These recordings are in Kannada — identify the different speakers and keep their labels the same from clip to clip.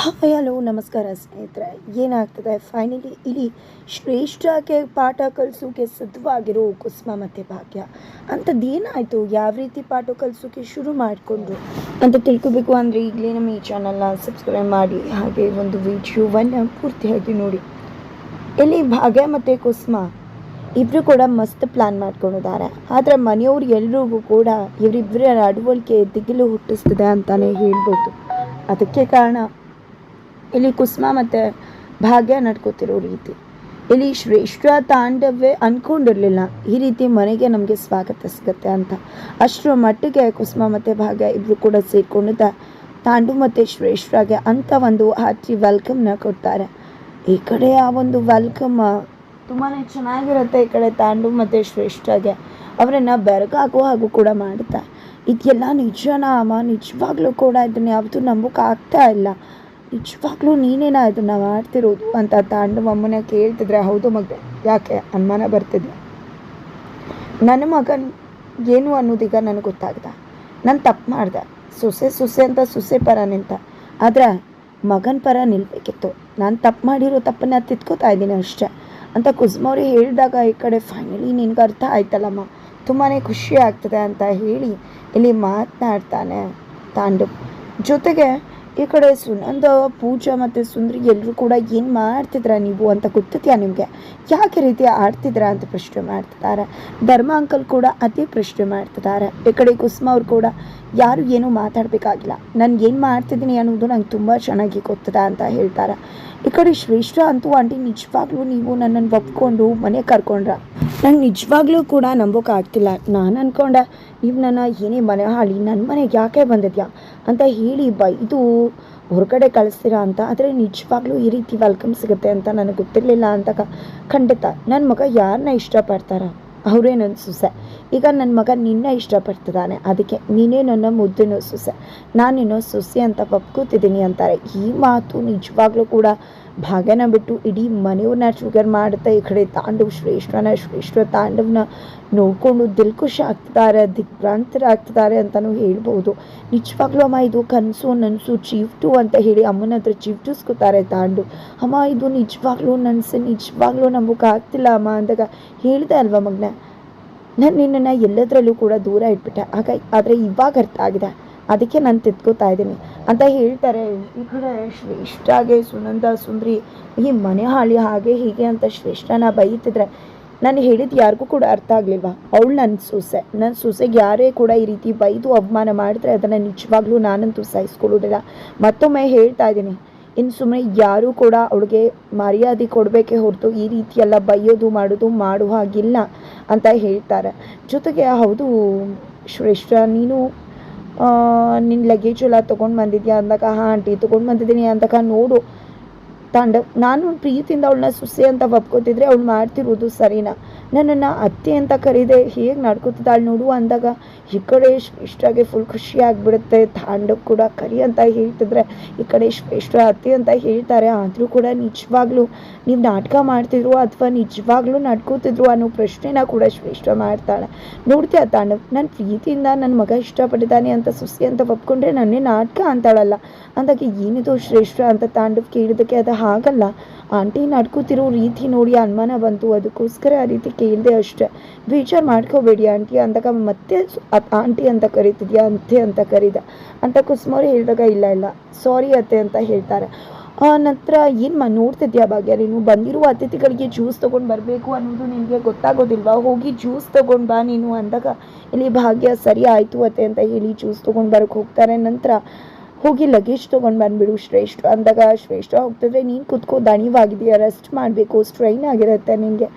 Speaker 1: ಹಾಯ್ ಹಲೋ, ನಮಸ್ಕಾರ ಸ್ನೇಹಿತರೆ. ಏನಾಗ್ತದೆ? ಫೈನಲಿ ಇಲ್ಲಿ ಶ್ರೇಷ್ಠಕ್ಕೆ ಪಾಠ ಕಲಿಸೋಕೆ ಸಿದ್ಧವಾಗಿರೋ ಕುಸುಮ ಮತ್ತು ಭಾಗ್ಯ. ಅಂಥದ್ದು ಏನಾಯಿತು ಯಾವ ರೀತಿ ಪಾಠ ಕಲಿಸೋಕೆ ಶುರು ಮಾಡಿಕೊಂಡ್ರು? ಅಂತ ತಿಳ್ಕೊಬೇಕು ಅಂದರೆ ಈಗಲೇ ನಮ್ಮ ಈ ಚಾನಲ್ನ ಸಬ್ಸ್ಕ್ರೈಬ್ ಮಾಡಿ, ಹಾಗೆ ಒಂದು ವಿಡಿಯೋವನ್ನು ಪೂರ್ತಿಯಾಗಿ ನೋಡಿ. ಇಲ್ಲಿ ಭಾಗ್ಯ ಮತ್ತು ಕುಸುಮ? ಇಬ್ಬರು ಕೂಡ ಮಸ್ತ್ ಪ್ಲ್ಯಾನ್ ಮಾಡ್ಕೊಂಡಿದ್ದಾರೆ. ಆದರೆ ಮನೆಯವ್ರು ಎಲ್ರಿಗೂ ಕೂಡ ಇವರಿಬ್ಬರ ನಡವಳಿಕೆ ದಿಗಿಲು ಹುಟ್ಟಿಸ್ತದೆ ಅಂತಲೇ ಹೇಳ್ಬೋದು. ಅದಕ್ಕೆ ಕಾರಣ ಇಲ್ಲಿ ಕುಸುಮ ಮತ್ತು ಭಾಗ್ಯ ನಡ್ಕೋತಿರೋ ರೀತಿ. ಇಲ್ಲಿ ಶ್ರೇಷ್ಠ ತಾಂಡವೇ ಅಂದ್ಕೊಂಡಿರಲಿಲ್ಲ ಈ ರೀತಿ ಮನೆಗೆ ನಮಗೆ ಸ್ವಾಗತ ಸಿಗುತ್ತೆ ಅಂತ. ಅಷ್ಟರ ಮಟ್ಟಿಗೆ ಕುಸುಮ ಮತ್ತು ಭಾಗ್ಯ ಇಬ್ಬರು ಕೂಡ ಸೇರಿಕೊಂಡಿದ್ದ ತಾಂಡು ಮತ್ತು ಶ್ರೇಷ್ಠಗೆ ಅಂಥ ಒಂದು ಹಾಟಿ ವೆಲ್ಕಮ್ನ ಕೊಡ್ತಾರೆ. ಈ ಕಡೆ ಆ ಒಂದು ವೆಲ್ಕಮ್ ತುಂಬಾ ಚೆನ್ನಾಗಿರುತ್ತೆ ಈ ಕಡೆ ತಾಂಡು ಮತ್ತು ಶ್ರೇಷ್ಠಗೆ ಅವರನ್ನು ಬೆರಗಾಗೋ ಹಾಗೂ ಕೂಡ ಮಾಡುತ್ತೆ ಇದೆಲ್ಲ ನಿಜನಾ ಅಮ್ಮ? ನಿಜವಾಗ್ಲೂ ಕೂಡ ಇದನ್ನು ಯಾವತ್ತೂ ನಂಬೋಕೆ ಆಗ್ತಾ ಇಲ್ಲ. ನಿಜವಾಗ್ಲೂ ನೀನೇನಾ ನಾವು ಮಾಡ್ತಿರೋದು ಅಂತ ತಾಂಡು ಅಮ್ಮನ ಕೇಳ್ತಿದ್ರೆ, ಹೌದು ಮಗ ಯಾಕೆ ಅನುಮಾನ ಬರ್ತಿದೆ? ನನ್ನ ಮಗನ್ ಏನು ಅನ್ನೋದೀಗ ನನಗೆ ಗೊತ್ತಾಗ್ದ. ನಾನು ತಪ್ಪು ಮಾಡ್ದೆ. ಸೊಸೆ ಸೊಸೆ ಅಂತ ಸೊಸೆ ಪರ ನಿಂತ. ಆದರೆ ಮಗನ ಪರ ನಿಲ್ಬೇಕಿತ್ತು. ನಾನು ತಪ್ಪು ಮಾಡಿರೋ ತಪ್ಪನ್ನ ತಿತ್ಕೋತಾ ಇದ್ದೀನಿ ಅಷ್ಟೇ. ಅಂತ ಕುಸುಮವ್ರಿ ಹೇಳಿದಾಗ ಈ ಕಡೆ ಫೈನಲಿ ನಿನಗೆ ಅರ್ಥ ಆಯ್ತಲ್ಲಮ್ಮ. ತುಂಬಾ ಖುಷಿ ಆಗ್ತದೆ ಅಂತ ಹೇಳಿ ಇಲ್ಲಿ ಮಾತನಾಡ್ತಾನೆ ತಾಂಡು ಜೊತೆಗೆ ಈ ಕಡೆ ಸುನಂದ, ಪೂಜಾ ಮತ್ತು ಸುಂದರಿ ಎಲ್ಲರೂ ಕೂಡ ಏನು ಮಾಡ್ತಿದ್ರ ನೀವು ಅಂತ ಗೊತ್ತಿದ್ಯಾ ನಿಮಗೆ? ಯಾಕೆ ರೀತಿ ಆಡ್ತಿದ್ರ ಅಂತ ಪ್ರಶ್ನೆ ಮಾಡ್ತಿದ್ದಾರೆ. ಧರ್ಮ ಅಂಕಲ್ ಕೂಡ ಅದೇ ಪ್ರಶ್ನೆ ಮಾಡ್ತಿದ್ದಾರೆ. ಈ ಕಡೆ ಕುಸುಮ ಅವ್ರು ಕೂಡ ಯಾರು ಏನೂ ಮಾತಾಡಬೇಕಾಗಿಲ್ಲ. ನಾನು ಏನು ಮಾಡ್ತಿದ್ದೀನಿ ಅನ್ನೋದು ನಂಗೆ ತುಂಬ ಚೆನ್ನಾಗಿ ಗೊತ್ತದ ಅಂತ ಹೇಳ್ತಾರೆ. ಈ ಕಡೆ ಶ್ರೇಷ್ಠ ಅಂತೂ ಆಂಟಿ ನಿಜವಾಗ್ಲೂ ನೀವು ನನ್ನನ್ನು ಒಪ್ಕೊಂಡು ಮನೆ ಕರ್ಕೊಂಡ್ರ? ನಂಗೆ ನಿಜವಾಗ್ಲೂ ಕೂಡ ನಂಬೋಕ್ಕಾಗ್ತಿಲ್ಲ ನಾನು ಅಂದ್ಕೊಂಡೆ ನೀವು ನನ್ನ ಏನೇ ಮನೆ ಹಾಳಿ ನನ್ನ ಮನೆಗೆ ಯಾಕೆ ಬಂದಿದ್ಯಾ? ಅಂತ ಹೇಳಿ ಬೈದು ಹೊರಗಡೆ ಕಳಿಸ್ತೀರಾ ಅಂತ? ಆದರೆ ನಿಜವಾಗ್ಲೂ ಈ ರೀತಿ ವೆಲ್ಕಮ್ ಸಿಗುತ್ತೆ ಅಂತ ನನಗೆ ಗೊತ್ತಿರಲಿಲ್ಲ ಅಂತ ಖಂಡಿತ. ನನ್ನ ಮಗ ಯಾರನ್ನ ಇಷ್ಟಪಡ್ತಾರ? ಅವರೇ ನನ್ನ ಸೊಸೆ. ಈಗ ನನ್ನ ಮಗ ನಿನ್ನ ಇಷ್ಟಪಡ್ತಿದ್ದಾನೆ ಅದಕ್ಕೆ ನೀನೇ ನನ್ನ ಮುದ್ದಿನ ಸೊಸೆ. ನಾನಿನ್ನೋ ಸೊಸೆ ಅಂತ ಒಪ್ಕೋತಿದ್ದೀನಿ ಅಂತಾರೆ. ಈ ಮಾತು ನಿಜವಾಗ್ಲೂ ಕೂಡ ಭಾಗ್ಯನ ಬಿಟ್ಟು ಇಡೀ ಮನೆಯವ್ರನ್ನ ಶುಗರ್ ಮಾಡ್ತಾ ಈ ಕಡೆ ತಾಂಡವ್ ಶ್ರೇಷ್ಠನ ಶ್ರೇಷ್ಠ ತಾಂಡವ್ನ ನೋಡ್ಕೊಂಡು ದಿಲ್ ಖುಷಿ ಆಗ್ತಿದ್ದಾರೆ ದಿಗ್ಭ್ರಾಂತರಾಗ್ತಿದ್ದಾರೆ ಅಂತಲೂ ಹೇಳ್ಬೋದು. ನಿಜವಾಗ್ಲೂ ಅಮ್ಮ, ಇದು ಕನಸು ನನಸು ಚೀಫ್ಟು ಅಂತ ಹೇಳಿ ಅಮ್ಮನ ಹತ್ರ ಚೀಫ್ಟಿಸ್ಕೊತಾರೆ ತಾಂಡು. ಅಮ್ಮ, ಇದು ನಿಜವಾಗ್ಲೂ ನನಸು, ನಿಜವಾಗ್ಲೂ ನಮಗೆ ಆಗ್ತಿಲ್ಲ ಅಮ್ಮ ಅಂದಾಗ ಹೇಳಿದೆ ಅಲ್ವಾ ಮಗನ? ನಾನು ನಿನ್ನನ್ನು ಎಲ್ಲದರಲ್ಲೂ ಕೂಡ ದೂರ ಇಟ್ಬಿಟ್ಟೆ. ಆಗ ಆದರೆ ಇವಾಗ ಅರ್ಥ ಆಗಿದೆ. ಅದಕ್ಕೆ ನಾನು ತಿದ್ಕೋತಾ ಇದ್ದೀನಿ. ಅಂತ ಹೇಳ್ತಾರೆ. ಈ ಕಡೆ ಶ್ರೇಷ್ಠಾಗೆ ಸುನಂದ, ಸುಂದ್ರಿ, ಈ ಮನೆ ಹಾಳಿ ಹಾಗೆ ಹೀಗೆ ಅಂತ ಶ್ರೇಷ್ಠನ ಬೈತಿದ್ರೆ ನಾನು ಹೇಳಿದ್ದು ಯಾರಿಗೂ ಕೂಡ ಅರ್ಥ ಆಗಲಿಲ್ವಾ? ಅವಳು ನನ್ನ ಸೊಸೆ. ನನ್ನ ಸೊಸೆಗೆ ಯಾರೇ ಕೂಡ ಈ ರೀತಿ ಬೈದು ಅವಮಾನ ಮಾಡಿದ್ರೆ ಅದನ್ನು ನಿಜವಾಗ್ಲೂ ನಾನಂತೂ ಸಹಿಸ್ಕೊಳ್ಳೋದಿಲ್ಲ ಮತ್ತೊಮ್ಮೆ ಹೇಳ್ತಾ ಇದ್ದೀನಿ. ಇನ್ನು ಸುಮ್ಮನೆ ಯಾರೂ ಕೂಡ ಅವಳಿಗೆ ಮರ್ಯಾದೆ ಕೊಡಬೇಕೆ ಹೊರತು ಈ ರೀತಿ ಎಲ್ಲ ಬೈಯೋದು, ಮಾಡೋದು ಮಾಡುವ ಹಾಗಿಲ್ಲ ಅಂತ ಹೇಳ್ತಾರೆ. ಜೊತೆಗೆ ಹೌದು, ಶ್ರೇಷ್ಠ, ನೀನು ನಿನ್ನ ಲಗೇಜ್ ಎಲ್ಲ ತೊಗೊಂಡು ಬಂದಿದ್ಯಾ ಅಂದಾಗ, ಹಾಂ ಆಂಟಿ ತೊಗೊಂಡು ಬಂದಿದ್ದೀನಿ ಅಂದಾಗ ನೋಡು. ತಾಂಡವ್ ನಾನು ಪ್ರೀತಿಯಿಂದ ಅವಳನ್ನ ಸುಸೆ ಅಂತ ಒಪ್ಕೋತಿದ್ರೆ ಅವಳು ಮಾಡ್ತಿರೋದು ಸರಿನಾ? ನನ್ನನ್ನು ಅತ್ತೆ ಅಂತ ಕರೀದೆ, ಹೇಗೆ ನಡ್ಕೋತಿದ್ದಾಳೆ ನೋಡು ಅಂದಾಗ, ಈ ಕಡೆ ಇಷ್ಟಾಗೆ ಫುಲ್ ಖುಷಿ ಆಗಿಬಿಡುತ್ತೆ. ತಾಂಡಕ್ಕೆ ಕೂಡ ಕರಿ ಅಂತ ಹೇಳ್ತಿದ್ರೆ, ಈ ಕಡೆ ಶ್ರೇಷ್ಠ ಅತ್ತೆ ಅಂತ ಹೇಳ್ತಾರೆ. ಆದರೂ ಕೂಡ ನಿಜವಾಗ್ಲೂ ನೀವು ನಾಟಕ ಮಾಡ್ತಿದ್ರು ಅಥವಾ ನಿಜವಾಗ್ಲೂ ನಡ್ಕೋತಿದ್ರು ಅನ್ನೋ ಪ್ರಶ್ನೆನ ಕೂಡ ಶ್ರೇಷ್ಠ ಮಾಡ್ತಾಳೆ. ನೋಡ್ತೀಯ ತಾಂಡವ್ ನನ್ನ ಪ್ರೀತಿಯಿಂದ ನನ್ನ ಮಗ ಇಷ್ಟಪಟ್ಟಿದ್ದಾನೆ ಅಂತ ಸುಸಿ ಅಂತ ಒಪ್ಕೊಂಡ್ರೆ ನನ್ನೇ ನಾಟಕ ಅಂತಾಳಲ್ಲ. ಅಂದಾಗ ಏನಿದು ಶ್ರೇಷ್ಠ ಅಂತ ತಾಂಡವ್ ಕೇಳಿದಕ್ಕೆ ಅದು ಹಾಗಲ್ಲ. ಆಂಟಿ ನಡ್ಕೋತಿರೋ ರೀತಿ ನೋಡಿ ಅನುಮಾನ ಬಂತು. ಅದಕ್ಕೋಸ್ಕರ ಆ ರೀತಿ ಕೇಳಿದೆ ಅಷ್ಟೇ. ಬೇಜಾರು ಮಾಡ್ಕೋಬೇಡಿ ಆಂಟಿ, ಅಂದಾಗ ಮತ್ತೆ ಆಂಟಿ ಅಂತ ಕರೀತಿದ್ಯಾ, ಅಂತೆ ಅಂತ ಕರೀದ. ಅಂತ ಕುಸುಮವ್ರು ಹೇಳಿದಾಗ ಇಲ್ಲ ಇಲ್ಲ. ಸಾರಿ ಅತ್ತೆ ಅಂತ ಹೇಳ್ತಾರೆ. ಆ ನಂತರ ಏನು ಮಾ ನೋಡ್ತಿದ್ಯಾ ಭಾಗ್ಯ? ನೀನು ಬಂದಿರುವ ಅತಿಥಿಗಳಿಗೆ ಜ್ಯೂಸ್ ತೊಗೊಂಡು ಬರಬೇಕು ಅನ್ನೋದು ನಿನಗೆ ಗೊತ್ತಾಗೋದಿಲ್ವಾ? ಹೋಗಿ ಜ್ಯೂಸ್ ತೊಗೊಂಡು ಬಾ ನೀನು ಅಂದಾಗ, ಇಲ್ಲಿ ಭಾಗ್ಯ, ಸರಿ ಆಯಿತು ಅತ್ತೆ ಅಂತ ಹೇಳಿ ಜ್ಯೂಸ್ ತೊಗೊಂಡು ಬರೋಕ್ಕೆ ಹೋಗ್ತಾರೆ. ನಂತರ, ಹೋಗಿ ಲಗೇಜ್ ತೊಗೊಂಡು ಬಂದುಬಿಡು ಶ್ರೇಷ್ಠ. ಅಂದಾಗ ಶ್ರೇಷ್ಠ ಹೋಗ್ತಿದ್ರೆ, ನೀನು ಕುತ್ಕೋ, ದಣಿವಾಗಿದೆಯಾ? ರೆಸ್ಟ್ ಮಾಡಬೇಕು. ಸ್ಟ್ರೈನ್ ಆಗಿರುತ್ತೆ ನಿನಗೆ.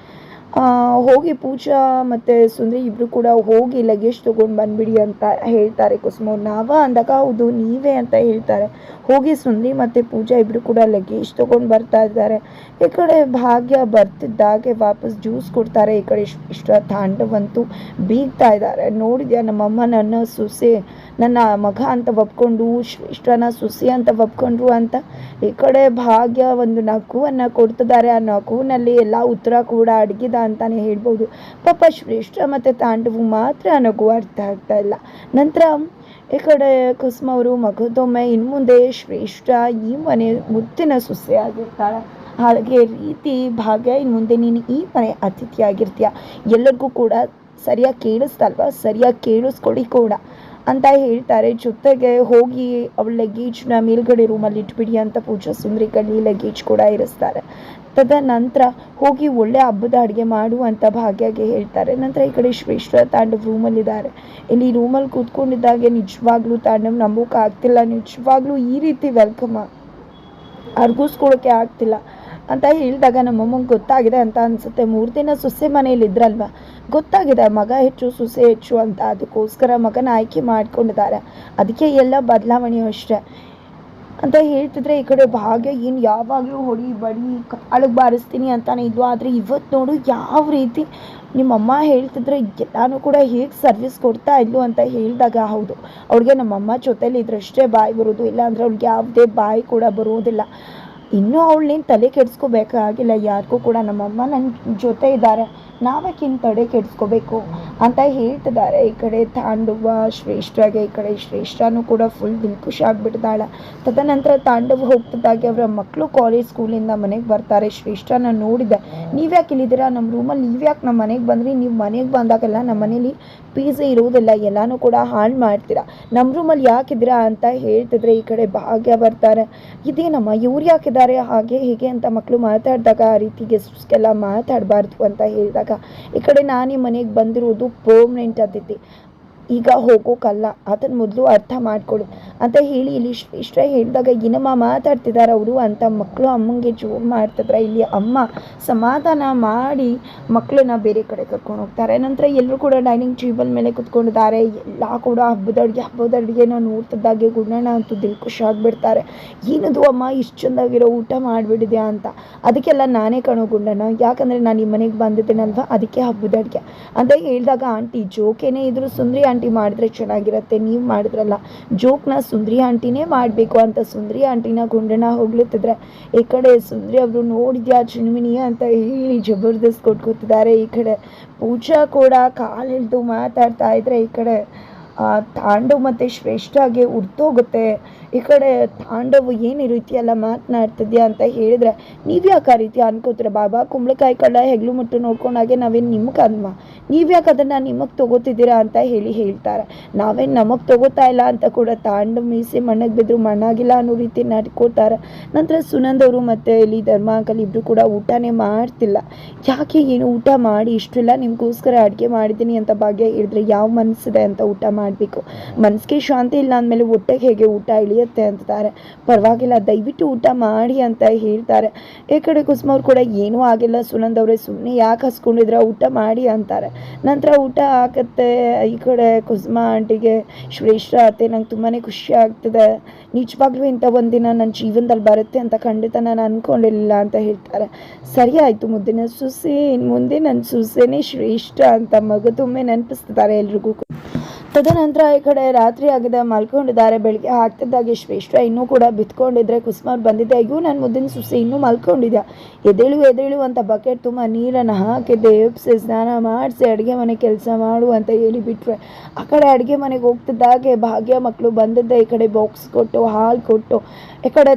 Speaker 1: ಹೋಗಿ ಪೂಜಾ ಮತ್ತು ಸುಂದರಿ ಇಬ್ಬರು ಕೂಡ ಹೋಗಿ ಲಗೇಜ್ ತೊಗೊಂಡು ಬಂದ್ಬಿಡಿ ಅಂತ ಹೇಳ್ತಾರೆ ಕುಸುಮವ್ರು ನಾವ ಅಂದಾಗ ಹೌದು, ನೀವೇ ಅಂತ ಹೇಳ್ತಾರೆ. ಹೋಗಿ ಸುಂದರಿ ಮತ್ತು ಪೂಜಾ ಇಬ್ಬರು ಕೂಡ ಲಗೇಜ್ ತೊಗೊಂಡು ಬರ್ತಾ ಇದ್ದಾರೆ. ಈ ಕಡೆ ಭಾಗ್ಯ ಬರ್ತಿದ್ದಾಗೆ ವಾಪಸ್ ಜ್ಯೂಸ್ ಕೊಡ್ತಾರೆ. ಈ ಕಡೆ ಇಷ್ಟ ತಾಂಡವಂತೂ ಬೀಗ್ತಾ ಇದ್ದಾರೆ. ನೋಡಿದ್ಯಾ ನಮ್ಮಮ್ಮ ನನ್ನ ಸೊಸೆ ನನ್ನ ಮಗ ಅಂತ ಒಪ್ಕೊಂಡು, ಶ್ರೇಷ್ಠನ ಸುಸಿ ಅಂತ ಒಪ್ಕೊಂಡ್ರು ಅಂತ ಈ ಕಡೆ ಭಾಗ್ಯ ಒಂದು ನಗುವನ್ನು ಕೊಡ್ತಿದ್ದಾರೆ. ಆ ನಗುವಿನಲ್ಲಿ ಎಲ್ಲ ಉತ್ತರ ಕೂಡ ಅಡಗಿದ ಅಂತಾನೆ ಹೇಳ್ಬೋದು. ಪಾಪ ಶ್ರೇಷ್ಠ ಮತ್ತು ತಾಂಡವು ಮಾತ್ರ ನಗು ಅರ್ಥ ಆಗ್ತಾ ಇಲ್ಲ. ನಂತರ ಈ ಕಡೆ ಕುಸುಮ ಅವರು ಮಗದೊಮ್ಮೆ ಇನ್ನು ಮುಂದೆ ಶ್ರೇಷ್ಠ ಈ ಮನೆ ಮುತ್ತಿನ ಸೊಸೆಯಾಗಿರ್ತಾಳೆ ಹಾಗೆ ರೀತಿ ಭಾಗ್ಯ, ಇನ್ನು ಮುಂದೆ ನೀನು ಈ ಮನೆ ಅತಿಥಿಯಾಗಿರ್ತೀಯ ಎಲ್ಲರಿಗೂ ಕೂಡ ಸರಿಯಾಗಿ ಕೇಳಿಸ್ತಲ್ವ ಸರಿಯಾಗಿ ಕೇಳಿಸ್ಕೊಡಿ ಕೂಡ ಅಂತ ಹೇಳ್ತಾರೆ. ಜೊತೆಗೆ ಹೋಗಿ ಅವಳ ಲಗೇಜ್ನ ಮೇಲ್ಗಡೆ ರೂಮಲ್ಲಿ ಇಟ್ಬಿಡಿ ಅಂತ ಪೂಜಾ ಸುಂದರಿ ಲಗೇಜ್ ಕೂಡ ಇರಿಸ್ತಾರೆ. ತದನಂತರ ಹೋಗಿ ಒಳ್ಳೆ ಹಬ್ಬದ ಅಡುಗೆ ಮಾಡು ಅಂತ ಭಾಗ್ಯಗೆ ಹೇಳ್ತಾರೆ. ನಂತರ ಈ ಕಡೆ ಶ್ರೇಷ್ಠ ತಾಂಡವ್ ರೂಮಲ್ಲಿದ್ದಾರೆ ಇಲ್ಲಿ ರೂಮಲ್ಲಿ ಕೂತ್ಕೊಂಡಿದ್ದಾಗೆ ನಿಜವಾಗ್ಲೂ ತಾಂಡವ್ ನಂಬೋಕೆ ನಿಜವಾಗ್ಲೂ ಈ ರೀತಿ ವೆಲ್ಕಮ್ ಅರ್ಗಿಸ್ಕೊಳಕ್ಕೆ ಆಗ್ತಿಲ್ಲ. ಅಂತ ಹೇಳಿದಾಗ ನಮ್ಮಮ್ಮಂಗೆ ಗೊತ್ತಾಗಿದೆ ಅಂತ ಅನಿಸುತ್ತೆ. ಮೂರು ದಿನ ಸೊಸೆ ಮನೇಲಿ ಇದ್ರಲ್ವ? ಗೊತ್ತಾಗಿದೆ, ಮಗ ಹೆಚ್ಚು, ಸೊಸೆ ಹೆಚ್ಚು ಅಂತ. ಅದಕ್ಕೋಸ್ಕರ ಮಗನ ಆಯ್ಕೆ ಮಾಡ್ಕೊಂಡಿದ್ದಾರೆ. ಅದಕ್ಕೆ ಎಲ್ಲ ಬದಲಾವಣೆ ಅಷ್ಟೇ. ಅಂತ ಹೇಳ್ತಿದ್ರೆ ಈ ಕಡೆ ಭಾಗ್ಯ ಏನು ಯಾವಾಗಲೂ ಹೊಡಿ, ಬಡಿ ಕಾಳಗೆ ಬಾರಿಸ್ತೀನಿ ಅಂತಾನೆ ಇದ್ವು ಆದರೆ ಇವತ್ತು ನೋಡು ಯಾವ ರೀತಿ ನಿಮ್ಮಮ್ಮ ಹೇಳ್ತಿದ್ರೆ ಎಲ್ಲಾನು ಕೂಡ ಹೇಗೆ ಸರ್ವಿಸ್ ಕೊಡ್ತಾ ಇದ್ಲು ಅಂತ ಹೇಳಿದಾಗ ಹೌದು. ಅವ್ಳಿಗೆ ನಮ್ಮಮ್ಮ ಜೊತೇಲಿ ಇದ್ರಷ್ಟೇ ಬಾಯಿ ಬರೋದು. ಇಲ್ಲಾಂದ್ರೆ ಅವ್ಳಿಗೆ ಯಾವುದೇ ಬಾಯಿ ಕೂಡ ಬರೋದಿಲ್ಲ. ಇನ್ನೂ ಅವಳನ್ನೇನು ತಲೆ ಕೆಡಿಸ್ಕೋಬೇಕಾಗಿಲ್ಲ, ಯಾರಿಗೂ ಕೂಡ. ನಮ್ಮಮ್ಮ ನನ್ನ ಜೊತೆ ಇದ್ದಾರೆ ನಾವ್ಯಾಕಿನ್ನು ತಡೆ ಕೆಡಿಸ್ಕೋಬೇಕು ಅಂತ ಹೇಳ್ತಿದ್ದಾರೆ ಈ ಕಡೆ ತಾಂಡವ ಶ್ರೇಷ್ಠಗೆ ಈ ಕಡೆ ಶ್ರೇಷ್ಠನೂ ಕೂಡ ಫುಲ್ ದಿಲ್ಖುಷ್ ಆಗಿಬಿಡ್ತಾಳೆ ತದನಂತರ ತಾಂಡವ ಹೋಗ್ತಿದ್ದಾಗೆ ಅವರ ಮಕ್ಕಳು ಕಾಲೇಜ್ ಸ್ಕೂಲಿಂದ ಮನೆಗೆ ಬರ್ತಾರೆ. ಶ್ರೇಷ್ಠನ ನೋಡಿದೆ, ನೀವ್ಯಾಕೆ ಇಲ್ಲಿದ್ದೀರಾ? ನಮ್ಮ ರೂಮಲ್ಲಿ ನೀವು ಯಾಕೆ ನಮ್ಮ ಮನೆಗೆ ಬಂದ್ರಿ? ನೀವು ಮನೆಗೆ ಬಂದಾಗೆಲ್ಲ ನಮ್ಮ ಮನೇಲಿ ಪೀಸೆ ಇರೋದಿಲ್ಲ, ಎಲ್ಲನೂ ಕೂಡ ಹಾಳು ಮಾಡ್ತೀರಾ. ನಮ್ಮ ರೂಮಲ್ಲಿ ಯಾಕಿದ್ದೀರಾ ಅಂತ ಹೇಳ್ತಿದ್ರೆ ಈ ಕಡೆ ಭಾಗ್ಯ ಬರ್ತಾರೆ. ಇದೇನಮ್ಮ, ಇವ್ರು ಯಾಕಿದ್ದಾರೆ ಹಾಗೆ ಹೀಗೆ ಅಂತ ಮಕ್ಕಳು ಮಾತಾಡಿದಾಗ ಆ ರೀತಿ ಗೆಸ್ಟ್ಸ್ಗೆಲ್ಲ ಮಾತಾಡಬಾರ್ದು ಅಂತ ಹೇಳಿದಾಗ, ಈ ಕಡೆ ನಾನು ಮನೆಗೆ ಬಂದಿರೋದು ಪರ್ಮನೆಂಟ್ ಅತಿಥಿ. ಈಗ ಹೋಗೋಕ್ಕಲ್ಲ ಅದನ್ನು ಮೊದಲು ಅರ್ಥ ಮಾಡ್ಕೊಳ್ಳಿ ಅಂತ ಹೇಳಿ ಇಲ್ಲಿ ಇಷ್ಟೇ ಹೇಳಿದಾಗ ಏನಮ್ಮ ಮಾತಾಡ್ತಿದ್ದಾರೆ ಅವರು ಅಂತ ಮಕ್ಕಳು ಅಮ್ಮಂಗೆ ಜೋರು ಮಾಡ್ತಿದ್ರೆ. ಇಲ್ಲಿ ಅಮ್ಮ ಸಮಾಧಾನ ಮಾಡಿ ಮಕ್ಕಳನ್ನ ಬೇರೆ ಕಡೆ ಕರ್ಕೊಂಡು ಹೋಗ್ತಾರೆ. ನಂತರ ಎಲ್ಲರೂ ಕೂಡ ಡೈನಿಂಗ್ ಟೇಬಲ್ ಮೇಲೆ ಕುತ್ಕೊಂಡಿದ್ದಾರೆ. ಎಲ್ಲ ಕೂಡ ಹಬ್ಬದ ಅಡುಗೆ, ಹಬ್ಬದ ಅಡುಗೆನ ನೋಡ್ತಿದ್ದಾಗೆ ಗುಣನ ಅಂತೂ ದಿಲ್ ಖುಷಿ ಆಗಿಬಿಡ್ತಾರೆ. ಏನದು ಅಮ್ಮ, ಇಷ್ಟು ಚೆಂದಾಗಿರೋ ಊಟ ಮಾಡಿಬಿಡಿದ್ಯಾ ಅಂತ. ಅದಕ್ಕೆಲ್ಲ ನಾನೇ ಕಣೋ ಗುಂಡಣ್ಣ ಯಾಕಂದರೆ ನಾನು ಈ ಮನೆಗೆ ಬಂದಿದ್ದೇನಲ್ವ? ಅದಕ್ಕೆ ಹಬ್ಬದ ಅಡುಗೆ. ಅಂತ ಹೇಳಿದಾಗ, ಆಂಟಿ, ಜೋಕೇನೆ ಇದ್ರು ಸುಂದ್ರಿ, ಆಂಟಿ ಮಾಡಿದ್ರೆ ಚೆನ್ನಾಗಿರತ್ತೆ, ನೀವು ಮಾಡಿದ್ರಲ್ಲ. ಜೋಕ್ನ ಸುಂದ್ರಿ ಆಂಟಿನೇ ಮಾಡಬೇಕು ಅಂತ ಸುಂದ್ರಿ ಆಂಟಿನ ಗುಂಡನ ಹೋಗ್ಲತ್ತಿದ್ರೆ ಈ ಕಡೆ ಸುಂದ್ರಿ ಅವರು ನೋಡಿದ್ಯಾ ಚಿಣ್ಮಿನಿ ಅಂತ ಹೇಳಿ ಜಬರ್ದಸ್ತ್ ಕೊಟ್ಕೋತಿದ್ದಾರೆ ಈ ಕಡೆ. ಪೂಜಾ ಕೂಡ ಕಾಲೆಳ್ದು ಮಾತಾಡ್ತಾ ಇದ್ರೆ ಈ ಕಡೆ ತಾಂಡವ್ ಮತ್ತು ಆಗಿ ಉರ್ತೋಗುತ್ತೆ ಈ ಕಡೆ ತಾಂಡವ್ ಏನು ಈ ರೀತಿ ಎಲ್ಲ ಮಾತನಾಡ್ತಿದ್ಯಾ ಅಂತ ಹೇಳಿದ್ರೆ, ನೀವು ಯಾಕೆ ಆ ರೀತಿ ಅನ್ಕೋತೀರ ಬಾಬಾ? ಕುಂಬಳಕಾಯಿ ಕಳ್ಳ, ಹೆಗ್ಲು ಮುಟ್ಟು ನೋಡ್ಕೊಂಡಾಗೆ ನಾವೇನು ನಿಮಗೆ ಅನ್ವಾ? ನೀವು ಯಾಕೆ ಅದನ್ನು ನಿಮಗೆ ತಗೋತಿದ್ದೀರಾ ಅಂತ ಹೇಳಿ ಹೇಳ್ತಾರೆ. ನಾವೇನು ನಮಗೆ ತಗೋತಾ ಇಲ್ಲ ಅಂತ ಕೂಡ ತಾಂಡವ್ ಮೀಸಿ ಮಣ್ಣಗೆ ಬಿದ್ದರು ಮಣ್ಣಾಗಿಲ್ಲ ಅನ್ನೋ ರೀತಿ ನಡ್ಕೋತಾರೆ ನಂತರ ಸುನಂದ್ ಅವರು ಮತ್ತು ಇಲ್ಲಿ ಧರ್ಮ ಅಂಕಲ್ ಇಬ್ಬರು ಕೂಡ ಊಟನೇ ಮಾಡ್ತಿಲ್ಲ. ಯಾಕೆ ಏನು ಊಟ ಮಾಡಿ ಇಷ್ಟೆಲ್ಲ ನಿಮಗೋಸ್ಕರ ಅಡುಗೆ ಮಾಡಿದ್ದೀನಿ ಅಂತ ಭಾಗ್ಯ ಹೇಳಿದ್ರೆ ಯಾವ ಮನಸ್ಸಿದೆ ಅಂತ ಊಟ ಮಾಡಬೇಕು. ಮನಸ್ಸಿಗೆ ಶಾಂತಿ ಇಲ್ಲ ಅಂದಮೇಲೆ ಹೊಟ್ಟೆಗೆ ಹೇಗೆ ಊಟ ಇಳಿಯುತ್ತೆ ಅಂತಾರೆ. ಪರವಾಗಿಲ್ಲ, ದಯವಿಟ್ಟು ಊಟ ಮಾಡಿ ಅಂತ ಹೇಳ್ತಾರೆ. ಈ ಕಡೆ ಕುಸುಮ ಅವ್ರು ಕೂಡ ಏನೂ ಆಗಿಲ್ಲ. ಸುನಂದ್ ಅವರೇ ಸುಮ್ಮನೆ ಯಾಕೆ ಹಸ್ಕೊಂಡಿದ್ರೆ ಊಟ ಮಾಡಿ ಅಂತಾರೆ. ನಂತರ ಊಟ ಆಗತ್ತೆ. ಈ ಕಡೆ ಕುಸುಮ ಆಂಟಿಗೆ ಶ್ರೇಷ್ಠ ಆತೆ ನಂಗೆ ತುಂಬಾ ಖುಷಿ ಆಗ್ತದೆ. ನಿಜವಾಗ್ಲೂ ಇಂಥ ಒಂದಿನ ನನ್ನ ಜೀವನದಲ್ಲಿ ಬರುತ್ತೆ ಅಂತ ಖಂಡಿತ ನಾನು ಅಂದ್ಕೊಂಡಿರಲಿಲ್ಲ ಅಂತ ಹೇಳ್ತಾರೆ. ಸರಿ ಆಯಿತು, ಮುದ್ದಿನ ಸೊಸೆ. ಇನ್ನು ಮುಂದೆ ನನ್ನ ಸೊಸೆನೇ ಶ್ರೇಷ್ಠ ಅಂತ ಮಗದೊಮ್ಮೆ ನೆನಪಿಸ್ತಿದ್ದಾರೆ ಎಲ್ರಿಗೂ ತದನಂತರ ಈ ಕಡೆ ರಾತ್ರಿ ಆಗಿದೆ. ಮಲ್ಕೊಂಡಿದ್ದಾರೆ. ಬೆಳಿಗ್ಗೆ ಆಗ್ತಿದ್ದಾಗೆ ಶ್ರೇಷ್ಠ ಇನ್ನೂ ಕೂಡ ಬಿತ್ಕೊಂಡಿದ್ರೆ ಕುಸುಮಾರ್ ಬಂದಿದ್ದೆ ಅಯ್ಯೋ ನನ್ನ ಮುದ್ದಿನ ಸುಸಿ ಇನ್ನೂ ಮಲ್ಕೊಂಡಿದ್ಯಾ? ಎದೇಳು ಎದೇಳು ಅಂತ ಬಕೆಟ್ ತುಂಬ ನೀರನ್ನು ಹಾಕಿದ್ದೆ ಎಬ್ಸಿ ಸ್ನಾನ ಮಾಡಿಸಿ ಅಡುಗೆ ಮನೆ ಕೆಲಸ ಮಾಡು ಅಂತ ಹೇಳಿ ಬಿಟ್ರೆ. ಆ ಕಡೆ ಅಡುಗೆ ಮನೆಗೆ ಹೋಗ್ತಿದ್ದಾಗೆ ಭಾಗ್ಯ ಮಕ್ಕಳು ಬಂದಿದ್ದೆ. ಈ ಕಡೆ ಬಾಕ್ಸ್ ಕೊಟ್ಟು, ಹಾಲು ಕೊಟ್ಟು, ಈ ಕಡೆ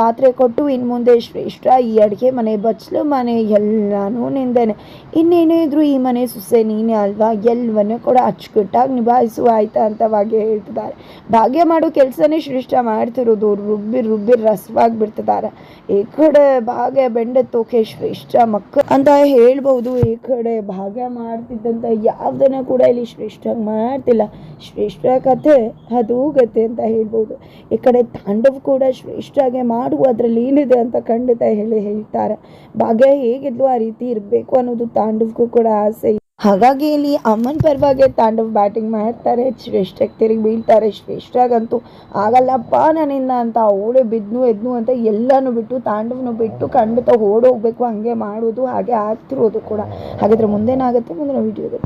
Speaker 1: ಪಾತ್ರೆ ಕೊಟ್ಟು ಇನ್ನು ಮುಂದೆ ಶ್ರೇಷ್ಠ ಈ ಅಡುಗೆ ಮನೆ, ಬಚ್ಚಲು ಮನೆ, ಎಲ್ಲನೂ ನಿಂದೇನೆ. ಇನ್ನೇನೇ ಇದ್ರು ಈ ಮನೆ ಸುಸೆ ನೀನೇ ಅಲ್ವಾ? ಎಲ್ಲವನ್ನೂ ಕೂಡ ಅಚ್ಚುಕಟ್ಟಾಗಿ ನಿಭಾಯಿಸುವ ಆಯ್ತಾ ಭಾಗ್ಯ ಹೇಳ್ತಿದ್ದಾರೆ. ಭಾಗ್ಯ ಮಾಡೋ ಕೆಲಸನೇ ಶ್ರೇಷ್ಠ ಮಾಡ್ತಿರೋದು ರುಬ್ಬಿ ರುಬ್ಬಿ ರಸವಾಗಿ ಬಿಡ್ತಿದ್ದಾರೆ ಈ ಕಡೆ ಭಾಗ್ಯ ಬೆಂಡೆತ್ತೋಕೆ ಶ್ರೇಷ್ಠ ಮಕ್ಕಳು ಅಂತ ಹೇಳ್ಬೋದು ಈ ಕಡೆ ಭಾಗ್ಯ ಮಾಡ್ತಿದ್ದಂಥ ಯಾವುದನ್ನ ಕೂಡ ಇಲ್ಲಿ ಶ್ರೇಷ್ಠ ಮಾಡ್ತಿಲ್ಲ. ಶ್ರೇಷ್ಠ ಕಥೆ, ಅದು ಗತೆ ಅಂತ ಹೇಳ್ಬೋದು ಈ ಕಡೆ ತಾಂಡವ್ ಕೂಡ ಶ್ರೇಷ್ಠಾಗೆ ಮಾಡುವ ಅದರಲ್ಲಿ ಏನಿದೆ ಅಂತ ಖಂಡಿತ ಹೇಳಿ ಹೇಳ್ತಾರೆ. ಭಾಗ್ಯ ಹೇಗಿದ್ಲು ಆ ರೀತಿ ಇರಬೇಕು ಅನ್ನೋದು ತಾಂಡವ್ಗೂ ಕೂಡ ಆಸೆ ಹಾಗಾಗಿ ಇಲ್ಲಿ ಅಮ್ಮನ ಪರವಾಗಿ ತಾಂಡವ್ ಬ್ಯಾಟಿಂಗ್ ಮಾಡ್ತಾರೆ. ಶ್ರೇಷ್ಠಕ್ಕೆ ತಿರುಗಿ ಬೀಳ್ತಾರೆ. ಶ್ರೇಷ್ಠಾಗಂತೂ ಆಗಲ್ಲಪ್ಪ ನನ್ನಿಂದ ಅಂತ ಅವಳೇ ಬಿದ್ನು ಎದ್ನು ಅಂತ ಎಲ್ಲನೂ ಬಿಟ್ಟು ತಾಂಡವ್ನು ಬಿಟ್ಟು ಖಂಡಿತ ಓಡೋಗ್ಬೇಕು, ಹಾಗೆ ಮಾಡೋದು ಹಾಗೆ ಆಗ್ತಿರೋದು ಕೂಡ. ಹಾಗಾದ್ರೆ ಮುಂದೇನಾಗುತ್ತೆ? ಮುಂದಿನ ವಿಡಿಯೋದಲ್ಲಿ